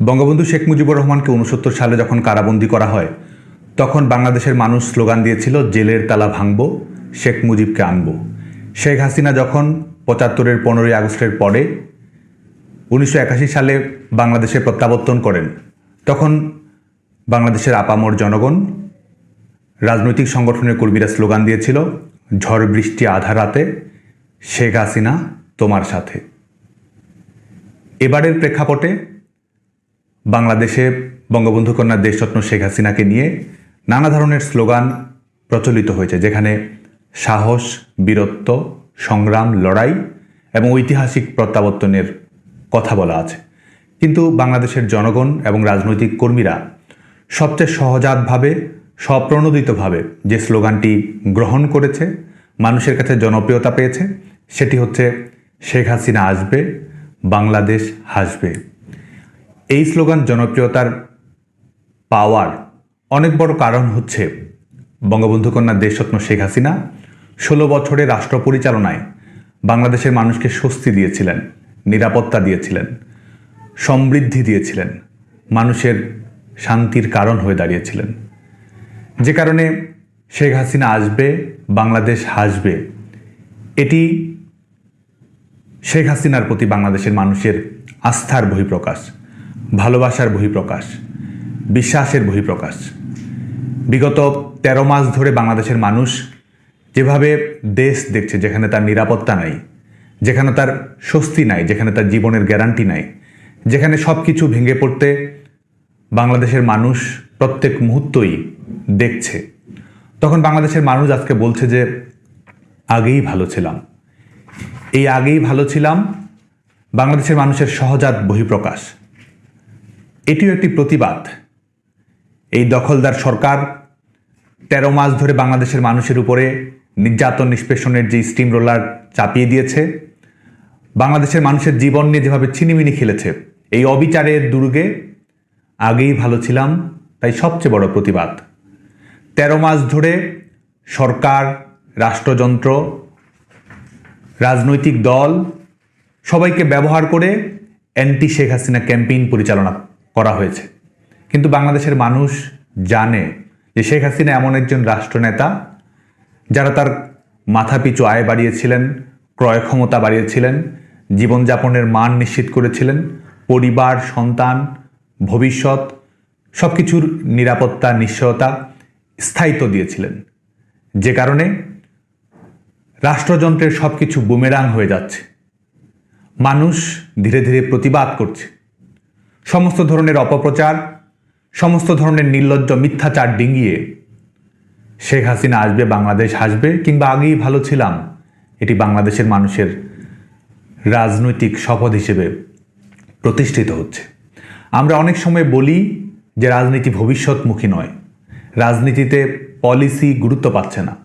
বঙ্গবন্ধু শেখ মুজিবুর রহমানকে উনসত্তর সালে যখন কারাবন্দি করা হয়, তখন বাংলাদেশের মানুষ স্লোগান দিয়েছিল, জেলের তালা ভাঙব, শেখ মুজিবকে আনব। শেখ হাসিনা যখন পঁচাত্তরের পনেরোই আগস্টের পরে উনিশশো একাশি সালে বাংলাদেশে প্রত্যাবর্তন করেন, তখন বাংলাদেশের আপামর জনগণ রাজনৈতিক সংগঠনের কর্মীরা স্লোগান দিয়েছিল, ঝড় বৃষ্টি আধা রাতে, শেখ হাসিনা তোমার সাথে। এবারের প্রেক্ষাপটে বাংলাদেশে বঙ্গবন্ধু কন্যা দেশরত্ন শেখ হাসিনাকে নিয়ে নানা ধরনের স্লোগান প্রচলিত হয়েছে, যেখানে সাহস, বীরত্ব, সংগ্রাম, লড়াই এবং ঐতিহাসিক প্রত্যাবর্তনের কথা বলা আছে। কিন্তু বাংলাদেশের জনগণ এবং রাজনৈতিক কর্মীরা সবচেয়ে সহজাতভাবে, স্বপ্রণোদিতভাবে যে স্লোগানটি গ্রহণ করেছে, মানুষের কাছে জনপ্রিয়তা পেয়েছে, সেটি হচ্ছে, শেখ হাসিনা আসবে, বাংলাদেশ হাসবে। এই স্লোগান জনপ্রিয়তার পাওয়ার অনেক বড় কারণ হচ্ছে বঙ্গবন্ধু কন্যা দেশরত্ন শেখ হাসিনা ষোলো বছরের রাষ্ট্র পরিচালনায় বাংলাদেশের মানুষকে স্বস্তি দিয়েছিলেন, নিরাপত্তা দিয়েছিলেন, সমৃদ্ধি দিয়েছিলেন, মানুষের শান্তির কারণ হয়ে দাঁড়িয়েছিলেন। যে কারণে শেখ হাসিনা আসবে, বাংলাদেশ হাসবে, এটি শেখ হাসিনার প্রতি বাংলাদেশের মানুষের আস্থার বহিঃপ্রকাশ। ভালোবাসার বহিঃপ্রকাশ, বিশ্বাসের বহিঃপ্রকাশ। বিগত তেরো মাস ধরে বাংলাদেশের মানুষ যেভাবে দেশ দেখছে, যেখানে তার নিরাপত্তা নাই, যেখানে তার স্বস্তি নাই, যেখানে তার জীবনের গ্যারান্টি নাই, যেখানে সব কিছু ভেঙে পড়তে বাংলাদেশের মানুষ প্রত্যেক মুহূর্তই দেখছে, তখন বাংলাদেশের মানুষ আজকে বলছে যে, আগেই ভালো ছিলাম। এই আগেই ভালো ছিলাম বাংলাদেশের মানুষের সহজাত বহিঃপ্রকাশ। এটিও একটি প্রতিবাদ। এই দখলদার সরকার তেরো মাস ধরে বাংলাদেশের মানুষের উপরে নির্যাতন নিষ্পেষণের যে স্টিম রোলার চাপিয়ে দিয়েছে, বাংলাদেশের মানুষের জীবন নিয়ে যেভাবে ছিনিমিনি খেলেছে, এই অবিচারের দুর্গে আগেই ভালো ছিলাম, তাই সবচেয়ে বড় প্রতিবাদ। তেরো মাস ধরে সরকার, রাষ্ট্রযন্ত্র, রাজনৈতিক দল সবাইকে ব্যবহার করে অ্যান্টি শেখ হাসিনা ক্যাম্পেইন পরিচালনা করা হয়েছে। কিন্তু বাংলাদেশের মানুষ জানে যে শেখ হাসিনা এমন একজন রাষ্ট্রনেতা যারা তার মাথাপিছু আয় বাড়িয়েছিলেন, ক্রয় ক্ষমতা বাড়িয়েছিলেন, জীবনযাপনের মান নিশ্চিত করেছিলেন, পরিবার, সন্তান, ভবিষ্যৎ সব কিছুর নিরাপত্তা, নিশ্চয়তা, স্থায়িত্ব দিয়েছিলেন। যে কারণে রাষ্ট্রযন্ত্রের সব কিছু বুমেরাং হয়ে যাচ্ছে। মানুষ ধীরে ধীরে প্রতিবাদ করছে। সমস্ত ধরনের অপপ্রচার, সমস্ত ধরনের নির্লজ্জ মিথ্যাচার ডিঙ্গিয়ে শেখ হাসিনা আসবে, বাংলাদেশ হাসবে কিংবা আগেই ভালো ছিলাম, এটি বাংলাদেশের মানুষের রাজনৈতিক শপথ হিসেবে প্রতিষ্ঠিত হচ্ছে। আমরা অনেক সময় বলি যে রাজনীতি ভবিষ্যৎমুখী নয়। রাজনীতিতে পলিসি গুরুত্ব পাচ্ছে না।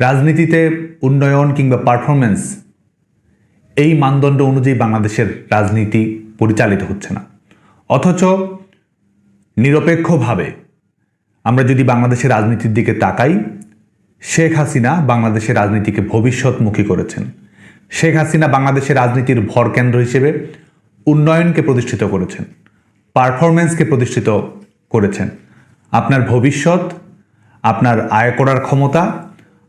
রাজনীতিতে উন্নয়ন কিংবা পারফরমেন্স এই মানদণ্ড অনুযায়ী বাংলাদেশের রাজনীতি পরিচালিত হচ্ছে না। অথচ নিরপেক্ষভাবে আমরা যদি বাংলাদেশের রাজনীতির দিকে তাকাই, শেখ হাসিনা বাংলাদেশের রাজনীতিকে ভবিষ্যৎমুখী করেছেন। শেখ হাসিনা বাংলাদেশের রাজনীতির ভরকেন্দ্র হিসেবে উন্নয়নকে প্রতিষ্ঠিত করেছেন পারফরমেন্সকে প্রতিষ্ঠিত করেছেন। আপনার ভবিষ্যৎ, আপনার আয় করার ক্ষমতা,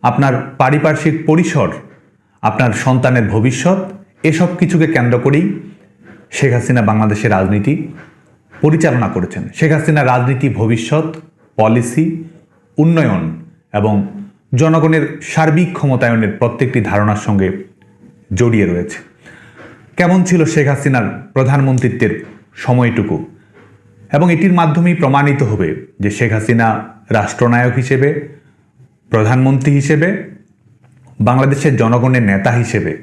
আপনার পারিপার্শ্বিক পরিসর, আপনার সন্তানের ভবিষ্যৎ, এসব কিছুকে কেন্দ্র করেই শেখ হাসিনা বাংলাদেশের রাজনীতি পরিচালনা করেছেন। শেখ হাসিনা রাজনীতি, ভবিষ্যৎ, পলিসি, উন্নয়ন এবং জনগণের সার্বিক ক্ষমতায়নের প্রত্যেকটি ধারণার সঙ্গে জড়িয়ে রয়েছে। কেমন ছিল শেখ হাসিনার প্রধানমন্ত্রিত্বের সময়টুকু? এবং এটির মাধ্যমেই প্রমাণিত হবে যে শেখ হাসিনা রাষ্ট্রনায়ক হিসেবে, প্রধানমন্ত্রী হিসেবে, বাংলাদেশের জনগণের নেতা হিসেবে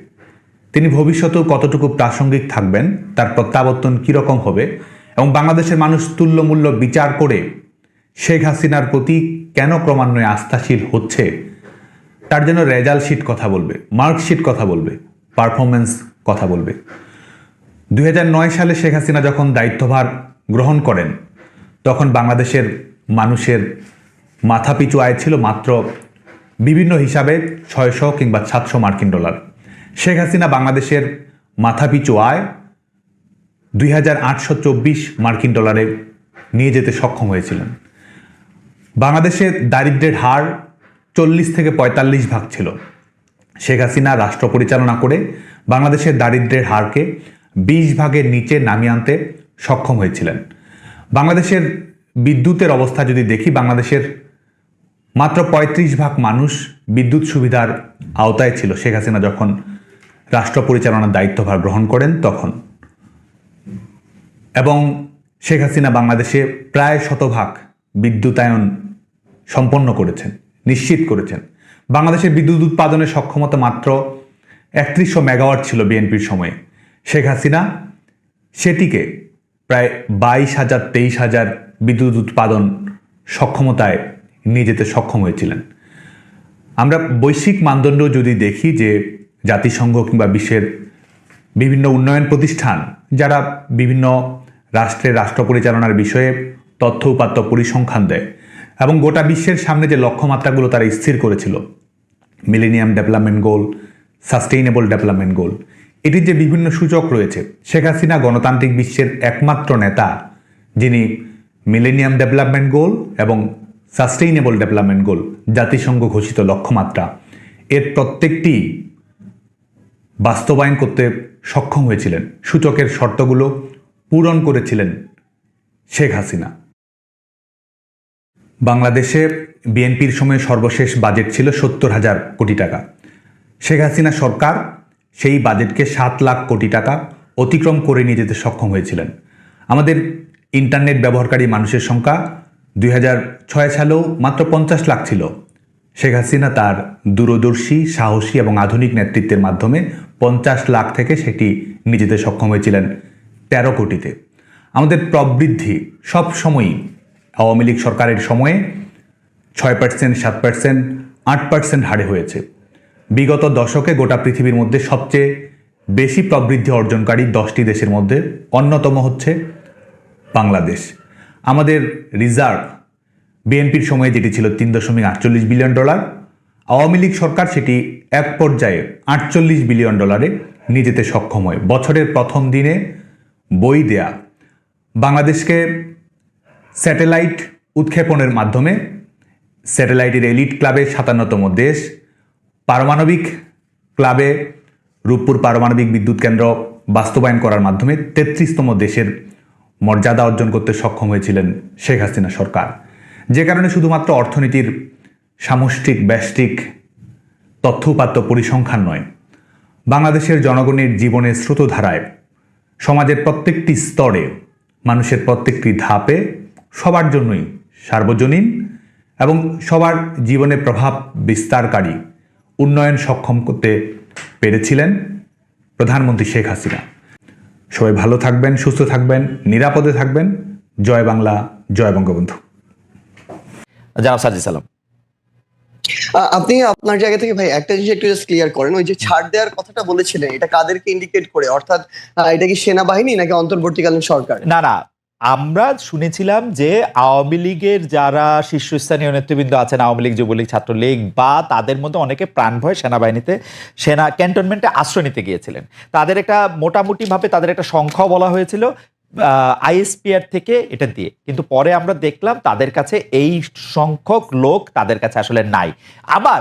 তিনি ভবিষ্যতেও কতটুকু প্রাসঙ্গিক থাকবেন, তার প্রত্যাবর্তন কীরকম হবে এবং বাংলাদেশের মানুষ তুল্যমূল্য বিচার করে শেখ হাসিনার প্রতি কেন ক্রমান্বয়ে আস্থাশীল হচ্ছে, তার জন্য রেজাল্ট শিট কথা বলবে মার্কশিট কথা বলবে পারফরমেন্স কথা বলবে। দু হাজার নয় সালে শেখ হাসিনা যখন দায়িত্বভার গ্রহণ করেন, তখন বাংলাদেশের মানুষের মাথাপিছু আয় ছিল মাত্র বিভিন্ন হিসাবে ছয়শো কিংবা সাতশো মার্কিন ডলার। শেখ হাসিনা বাংলাদেশের মাথাপিছু আয় দুই হাজার আটশো চব্বিশ মার্কিন ডলারে নিয়ে যেতে সক্ষম হয়েছিলেন। বাংলাদেশের দারিদ্র্যের হার চল্লিশ থেকে পঁয়তাল্লিশ ভাগ ছিল। শেখ হাসিনা রাষ্ট্র পরিচালনা করে বাংলাদেশের দারিদ্র্যের হারকে বিশ ভাগের নিচে নামিয়ে আনতে সক্ষম হয়েছিলেন। বাংলাদেশের বিদ্যুতের অবস্থা যদি দেখি, বাংলাদেশের মাত্র পঁয়ত্রিশ ভাগ মানুষ বিদ্যুৎ সুবিধার আওতায় ছিল শেখ হাসিনা যখন রাষ্ট্র পরিচালনার দায়িত্বভার গ্রহণ করেন তখন। এবং শেখ হাসিনা বাংলাদেশে প্রায় শতভাগ বিদ্যুতায়ন সম্পন্ন করেছেন, নিশ্চিত করেছেন। বাংলাদেশের বিদ্যুৎ উৎপাদনের সক্ষমতা মাত্র একত্রিশশো মেগাওয়াট ছিল বিএনপির সময়ে। শেখ হাসিনা সেটিকে প্রায় বাইশ হাজার, তেইশ হাজার বিদ্যুৎ উৎপাদন সক্ষমতায় নিয়ে যেতে সক্ষম হয়েছিলেন। আমরা বৈশ্বিক মানদণ্ড যদি দেখি যে জাতিসংঘ কিংবা বিশ্বের বিভিন্ন উন্নয়ন প্রতিষ্ঠান, যারা বিভিন্ন রাষ্ট্রের রাষ্ট্র পরিচালনার বিষয়ে তথ্য উপাত্ত পরিসংখ্যান দেয় এবং গোটা বিশ্বের সামনে যে লক্ষ্যমাত্রাগুলো তারা স্থির করেছিল millennium development goal sustainable development goal এটির যে বিভিন্ন সূচক রয়েছে, শেখ হাসিনা গণতান্ত্রিক বিশ্বের একমাত্র নেতা, যিনি মিলেনিয়াম ডেভেলপমেন্ট গোল এবং সাস্টেইনেবল ডেভেলপমেন্ট গোল জাতিসংঘ ঘোষিত লক্ষ্যমাত্রা। এর প্রত্যেকটি বাস্তবায়ন করতে সক্ষম হয়েছিলেন। সূচকের শর্তগুলো পূরণ করেছিলেন শেখ হাসিনা। বাংলাদেশে বিএনপির সময় সর্বশেষ বাজেট ছিল সত্তর হাজার কোটি টাকা। শেখ হাসিনা সরকার সেই বাজেটকে সাত লাখ কোটি টাকা অতিক্রম করে নিয়ে যেতে সক্ষম হয়েছিলেন। আমাদের ইন্টারনেট ব্যবহারকারী মানুষের সংখ্যা দুই হাজার ছয় সালেও মাত্র পঞ্চাশ লাখ ছিল। শেখ হাসিনা তার দূরদর্শী, সাহসী এবং আধুনিক নেতৃত্বের মাধ্যমে পঞ্চাশ লাখ থেকে সেটি যেতে সক্ষম হয়েছিলেন তেরো কোটিতে। আমাদের প্রবৃদ্ধি সব সময়ই আওয়ামী লীগ সরকারের সময়ে ছয় পার্সেন্ট সাত পার্সেন্ট আট পার্সেন্ট হারে হয়েছে। বিগত দশকে গোটা পৃথিবীর মধ্যে সবচেয়ে বেশি প্রবৃদ্ধি অর্জনকারী দশটি দেশের মধ্যে অন্যতম হচ্ছে বাংলাদেশ। আমাদের রিজার্ভ বিএনপির সময়ে যেটি ছিল তিন দশমিক আটচল্লিশ বিলিয়ন ডলার, আওয়ামী লীগ সরকার সেটি এক পর্যায়ে আটচল্লিশ বিলিয়ন ডলারে নিয়ে যেতে সক্ষম হয়। বছরের প্রথম দিনে বই দেয়া। বাংলাদেশকে স্যাটেলাইট উৎক্ষেপণের মাধ্যমে স্যাটেলাইটের এলিট ক্লাবে সাতান্নতম দেশ, পারমাণবিক ক্লাবে রূপপুর পারমাণবিক বিদ্যুৎ কেন্দ্র বাস্তবায়ন করার মাধ্যমে তেত্রিশতম দেশের মর্যাদা অর্জন করতে সক্ষম হয়েছিলেন শেখ হাসিনা সরকার। যে কারণে শুধুমাত্র অর্থনীতির সামষ্টিক, ব্যষ্টিক তথ্য উপাত্ত পরিসংখ্যান নয়, বাংলাদেশের জনগণের জীবনের স্রোতধারায়, সমাজের প্রত্যেকটি স্তরে, মানুষের প্রত্যেকটি ধাপে সবার জন্যই সার্বজনীন এবং সবার জীবনে প্রভাব বিস্তারকারী উন্নয়ন সক্ষম করতে পেরেছিলেন প্রধানমন্ত্রী শেখ হাসিনা। সবাই ভালো থাকবেন, সুস্থ থাকবেন, নিরাপদে থাকবেন। জয় বাংলা, জয় বঙ্গবন্ধু। জানাব সাজি সালাম। আপনি আপনার জায়গা থেকে ভাই একটা জিনিস একটু জাস্ট ক্লিয়ার করেন ওই যে ছাড় দেওয়ার কথাটা বলেছিলেন এটা কাদেরকে ইন্ডিকেট করে? অর্থাৎ এটা কি সেনাবাহিনী নাকি অন্তর্বর্তীকালীন সরকার? না না আমরা শুনেছিলাম যে আওয়ামী লীগের যারা শীর্ষস্থানীয় নেতৃবৃন্দ আছেন আওয়ামী লীগ যুবলীগ ছাত্রলীগ বা তাদের মধ্যে অনেকে প্রাণ ভয় সেনাবাহিনীতে সেনা ক্যান্টনমেন্টে আশ্রয় নিতে গিয়েছিলেন। তাদের একটা মোটামুটিভাবে তাদের একটা সংখ্যাও বলা হয়েছিল আইএসপিআর থেকে এটা দিয়ে। কিন্তু পরে আমরা দেখলাম তাদের কাছে এই সংখ্যক লোক তাদের কাছে আসলে নাই। আবার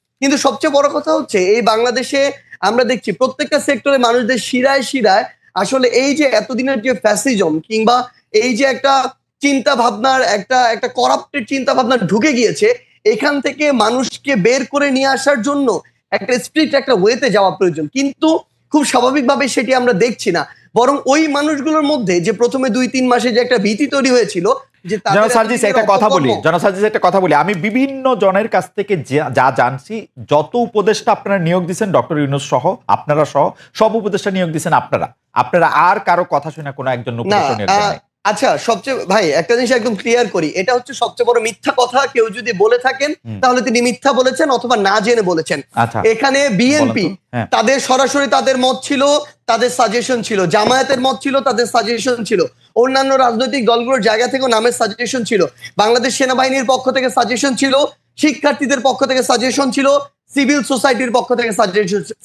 কিন্তু সবচেয়ে বড় কথা হচ্ছে, এই বাংলাদেশে আমরা দেখছি প্রত্যেকটা সেক্টরে মানুষদের শিরায় শিরায় আসলে এই যে এতদিনের যে ফ্যাসিজম কিংবা এই যে একটা চিন্তা ভাবনার একটা একটা করাপ্টেড চিন্তা ভাবনা ঢুকে গিয়েছে, এখান থেকে মানুষকে বের করে নিয়ে আসার জন্য একটা স্ট্রিক্ট একটা ওয়েতে যাওয়া প্রয়োজন। কিন্তু খুব স্বাভাবিকভাবে সেটি আমরা দেখছি না। বরং ওই মানুষগুলোর মধ্যে যে প্রথমে দুই, তিন মাসে যে একটা ভীতি তৈরি হয়েছিল যে জন সার্জিস একটা কথা বলি অপকর্ম- একটা কথা বলি। আমি বিভিন্ন জনের কাছ থেকে যা- জানছি যত উপদেষ্টা আপনারা নিয়োগ দিচ্ছেন ডক্টর ইউনুস সহ আপনারা সহ সব উপদেষ্টা নিয়োগ দিচ্ছেন আপনারা। আপনারা আর কারও কথা শুনে কোনো একজন উপদেষ্টা নিয়োগ দেন। আচ্ছা সবচেয়ে ভাই একটা জিনিস একদম ক্লিয়ার করি। এটা হচ্ছে সবচেয়ে বড় মিথ্যা কথা কেউ যদি বলে থাকেন তাহলে তিনি মিথ্যা বলেছেন অথবা না জেনে বলেছেন। আচ্ছা। এখানে বিএনপি। হ্যাঁ। তাদের সরাসরি তাদের মত ছিল তাদের সাজেশন ছিল। জামায়াতের মত ছিল তাদের সাজেশন ছিল। অন্যান্য রাজনৈতিক দলগুলোর জায়গা থেকেও নামের সাজেশন ছিল। বাংলাদেশ সেনাবাহিনীর পক্ষ থেকে সাজেশন ছিল শিক্ষার্থীদের পক্ষ থেকে সাজেশন ছিল সিভিল সোসাইটির পক্ষ থেকে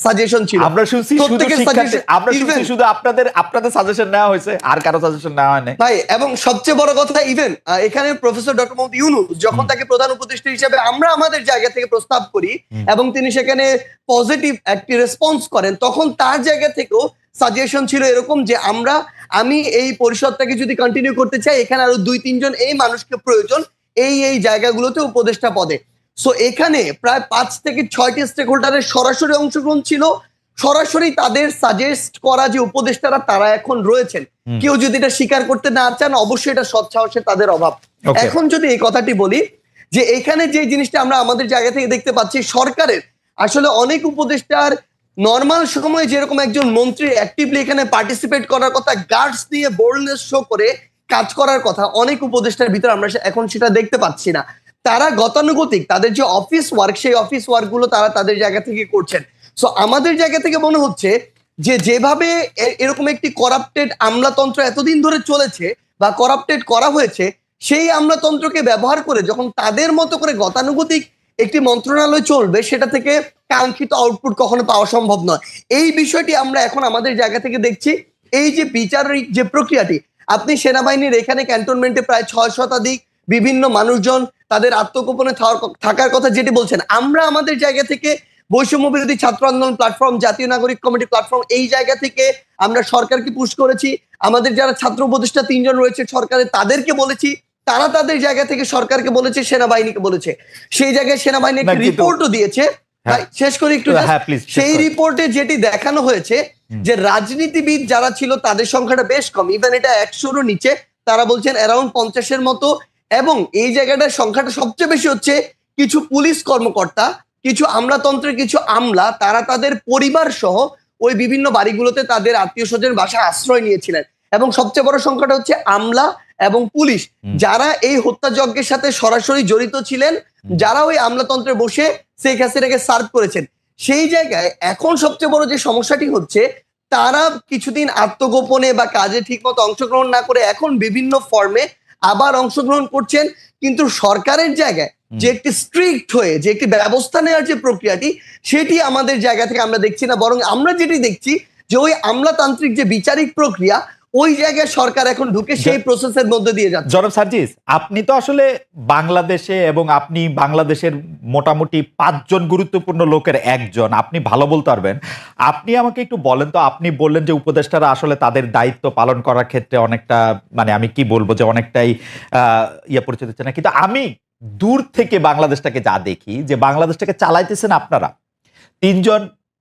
সাজেশন ছিল। আমরা শুনছি আমরা শুনছি শুধু আপনাদের আপনাদের সাজেশন নেওয়া হয়েছে আর কারও সাজেশন নেওয়া হয় নাই ভাই এবং সবচেয়ে বড় কথা ইভেন এখানে প্রফেসর ডক্টর মোহাম্মদ ইউনুস যখন তাকে প্রধান উপদেষ্টা হিসেবে আমরা আমাদের জায়গা থেকে প্রস্তাব করি এবং তিনি সেখানে পজিটিভ একটি রেসপন্স করেন তখন তার জায়গা থেকেও সাজেশন ছিল এরকম যে আমরা আমি এই পরিষদটাকে যদি কন্টিনিউ করতে চাই এখানে আরও দুই তিনজন এই মানুষকে প্রয়োজন এই এই জায়গাগুলোতে উপদেষ্টা পদে। সো এখানে প্রায় পাঁচ থেকে ছয়টি স্টেক হোল্ডারের সরাসরি অংশগ্রহণ ছিল। সরাসরি তাদের সাজেস্ট করা যে উপদেষ্টারা তারা এখন রয়েছেন। কেউ যদি এটা স্বীকার করতে না চান অবশ্যই এটা সৎ সাহসে তাদের অভাব। এখন যদি এই কথাটি বলি যে এখানে যে জিনিসটা আমরা আমাদের জায়গা থেকে দেখতে পাচ্ছি সরকারের আসলে অনেক উপদেষ্টার নর্মাল সময়ে যেরকম একজন মন্ত্রী অ্যাক্টিভলি এখানে পার্টিসিপেট করার কথা গার্ডস দিয়ে বোল্ডনেস শো করে কাজ করার কথা অনেক উপদেষ্টার ভিতরে আমরা এখন সেটা দেখতে পাচ্ছি না। তারা গতানুগতিক, তাদের যে অফিস ওয়ার্ক সেই অফিস ওয়ার্কগুলো তারা তাদের জায়গা থেকে করছেন। সো আমাদের জায়গা থেকে মনে হচ্ছে যে, যেভাবে এরকম একটি করাপ্টেড আমলাতন্ত্র এতদিন ধরে চলেছে বা করাপ্টেড করা হয়েছে, সেই আমলাতন্ত্রকে ব্যবহার করে যখন তাদের মতো করে গতানুগতিক একটি মন্ত্রণালয় চলবে, সেটা থেকে কাঙ্ক্ষিত আউটপুট কখনো পাওয়া সম্ভব নয়। এই বিষয়টি আমরা এখন আমাদের জায়গা থেকে দেখছি। এই যে বিচারিক যে প্রক্রিয়াটি, আপনি সেনাবাহিনীর এখানে ক্যান্টনমেন্টে প্রায় ছয় শতাধিক বিভিন্ন মানুষজন তাদের আত্মগোপনে থাকার- কথা যেটি বলছেন। আমরা আমাদের জায়গা থেকে বৈষম্য বিরোধী ছাত্র আন্দোলন প্ল্যাটফর্ম জাতীয় নাগরিক কমিটি প্ল্যাটফর্ম এই জায়গা থেকে আমরা সরকারকে পুশ করেছি। আমাদের যারা ছাত্র উপদেষ্টা তিনজন রয়েছে সরকারের তাদেরকে বলেছি তারা তাদের জায়গা থেকে সরকারকে বলেছে সেনাবাহিনীকে বলেছে। সেই জায়গায় সেনাবাহিনী একটা রিপোর্টও দিয়েছে। ভাই, শেষ করে একটু হ্যাঁ সেই রিপোর্টে যেটি দেখানো হয়েছে যে রাজনীতিবিদ যারা ছিল তাদের সংখ্যাটা বেশ কম। ইভেন এটা একশোরও নিচে তারা বলছেন অ্যারাউন্ড পঞ্চাশের মতো এবং এই জায়গাটার সংখ্যাটা সবচেয়ে বেশি হচ্ছে কিছু পুলিশ কর্মকর্তা কিছু আমলাতন্ত্রের কিছু আমলা তারা তাদের পরিবার সহ ওই বিভিন্ন বাড়িগুলোতে তাদের আত্মীয় স্বজন বাসা আশ্রয় নিয়েছিলেন। এবং সবচেয়ে বড় সংখ্যাটা হচ্ছে আমলা এবং পুলিশ। যারা এই হত্যাযজ্ঞের সাথে সরাসরি জড়িত ছিলেন যারা ওই আমলাতন্ত্রে বসে শেখ হাসিনাকে সার্ভ করেছেন। সেই জায়গায় এখন সবচেয়ে বড় যে সমস্যাটি হচ্ছে তারা কিছুদিন আত্মগোপনে বা কাজে ঠিকমতো অংশগ্রহণ না করে এখন বিভিন্ন ফর্মে আবার অংশগ্রহণ করছেন কিন্তু সরকারের জায়গায়। যে একটি স্ট্রিক্ট হয়ে যে একটি ব্যবস্থা নেওয়ার যে প্রক্রিয়াটি সেটি আমাদের জায়গা থেকে আমরা দেখছি না বরং আমরা যেটি দেখছি যে ওই আমলাতান্ত্রিক যে বিচারিক প্রক্রিয়া ওই জায়গায় সরকার এখন ঢুকে সেই প্রসেসের মধ্যে দিয়ে যাচ্ছে। জনাব সার্জিস আপনি তো আসলে বাংলাদেশে এবং আপনি বাংলাদেশের মোটামুটি পাঁচজন গুরুত্বপূর্ণ লোকের একজন আপনি ভালো বলতে পারবেন। আপনি আমাকে একটু বলেন তো আপনি বললেন যে উপদেষ্টারা আসলে তাদের দায়িত্ব পালন করার ক্ষেত্রে অনেকটা মানে আমি কি বলব যে অনেকটাই ইয়ে পরিচিত হচ্ছে না। কিন্তু আমি দূর থেকে বাংলাদেশটাকে যা দেখি যে বাংলাদেশটাকে চালাইতেছেন আপনারা। তিনজন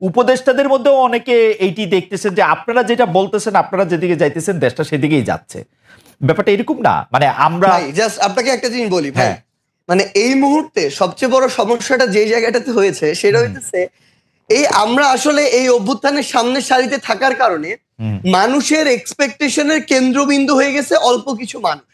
উপদেষ্টাদের মধ্যেও অনেকে এইটি দেখতেছেন যে আপনারা যেটা বলতেছেন আপনারা যেদিকে যাইতেছেন দেশটা সেদিকেই যাচ্ছে। ব্যাপারটা এরকম না। মানে আমরা জাস্ট আপনাকে একটা জিনিস বলি ভাই। হ্যাঁ। মানে এই মুহূর্তে সবচেয়ে বড় সমস্যাটা যে জায়গাটাতে হয়েছে সেটা হইতেছে এই আমরা আসলে এই অভ্যুত্থানের সামনের সারিতে থাকার কারণে। মানুষের এক্সপেকটেশনের কেন্দ্রবিন্দু হয়ে গেছে অল্প কিছু মানুষ।